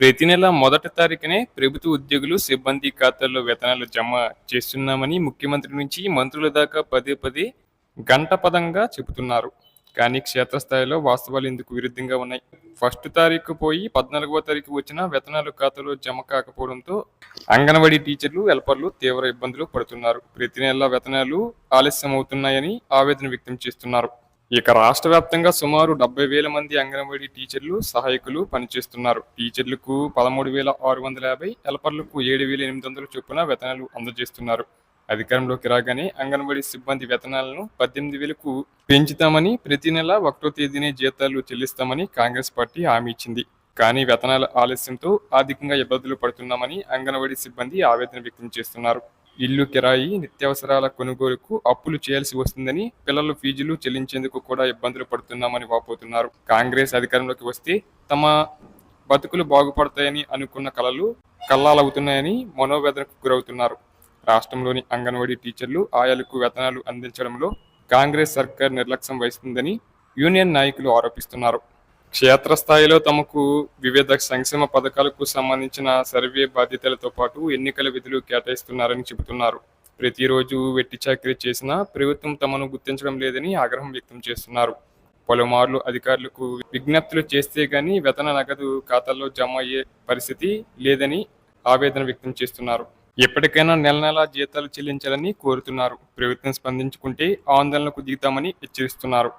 ప్రతి నెల మొదటి తారీఖునే ప్రభుత్వ ఉద్యోగులు సిబ్బంది ఖాతాల్లో వేతనాలు జమ చేస్తున్నామని ముఖ్యమంత్రి నుంచి మంత్రుల దాకా పదే పదే గంటపదంగా చెబుతున్నారు. కానీ క్షేత్రస్థాయిలో వాస్తవాలు ఇందుకు విరుద్ధంగా ఉన్నాయి. ఫస్ట్ తారీఖు పోయి పద్నాలుగవ తారీఖు వచ్చిన వేతనాలు ఖాతాలో జమ కాకపోవడంతో అంగన్వాడీ టీచర్లు హెల్పర్లు తీవ్ర ఇబ్బందులు పడుతున్నారు. ప్రతి నెల వేతనాలు ఆలస్యం అవుతున్నాయని ఆవేదన వ్యక్తం చేస్తున్నారు. ఇక రాష్ట్ర వ్యాప్తంగా సుమారు డెబ్బై వేల మంది అంగన్వాడీ టీచర్లు సహాయకులు పనిచేస్తున్నారు. టీచర్లకు పదమూడు వేల ఆరు వందల యాభై హెల్పర్లకు ఏడు వేల ఎనిమిది వందల చొప్పున వేతనాలు అందజేస్తున్నారు. అధికారంలోకి రాగానే అంగన్వాడీ సిబ్బంది వేతనాలను పద్దెనిమిది వేలకు పెంచుతామని ప్రతి నెల ఒకటో తేదీనే జీతాలు చెల్లిస్తామని కాంగ్రెస్ పార్టీ హామీ ఇచ్చింది. కానీ వేతనాల ఆలస్యంతో ఆర్థికంగా ఇబ్బందులు పడుతున్నామని అంగన్వాడీ సిబ్బంది ఆవేదన వ్యక్తం చేస్తున్నారు. ఇల్లు కిరాయి నిత్యావసరాల కొనుగోలుకు అప్పులు చేయాల్సి వస్తుందని పిల్లల ఫీజులు చెల్లించేందుకు కూడా ఇబ్బందులు పడుతున్నామని వాపోతున్నారు. కాంగ్రెస్ అధికారంలోకి వస్తే తమ బతుకులు బాగుపడతాయని అనుకున్న కళలు కల్లాలవుతున్నాయని మనోవేదనకు గురవుతున్నారు. రాష్ట్రంలోని అంగన్వాడీ టీచర్లు ఆయాలకు వేతనాలు అందించడంలో కాంగ్రెస్ సర్కార్ నిర్లక్ష్యం వహిస్తుందని యూనియన్ నాయకులు ఆరోపిస్తున్నారు. క్షేత్రస్థాయిలో తమకు వివిధ సంక్షేమ పథకాలకు సంబంధించిన సర్వే బాధ్యతలతో పాటు ఎన్నికల విధులు కేటాయిస్తున్నారని చెబుతున్నారు. ప్రతిరోజు వెట్టి చాకరీ చేసినా ప్రభుత్వం తమను గుర్తించడం లేదని ఆగ్రహం వ్యక్తం చేస్తున్నారు. పలుమార్లు అధికారులకు విజ్ఞప్తులు చేస్తే గానీ వేతన నగదు ఖాతాల్లో జమ అయ్యే పరిస్థితి లేదని ఆవేదన వ్యక్తం చేస్తున్నారు. ఎప్పటికైనా నెల నెలా జీతాలు చెల్లించాలని కోరుతున్నారు. ప్రభుత్వం స్పందించుకుంటే ఆందోళనకు దిగుతామని హెచ్చరిస్తున్నారు.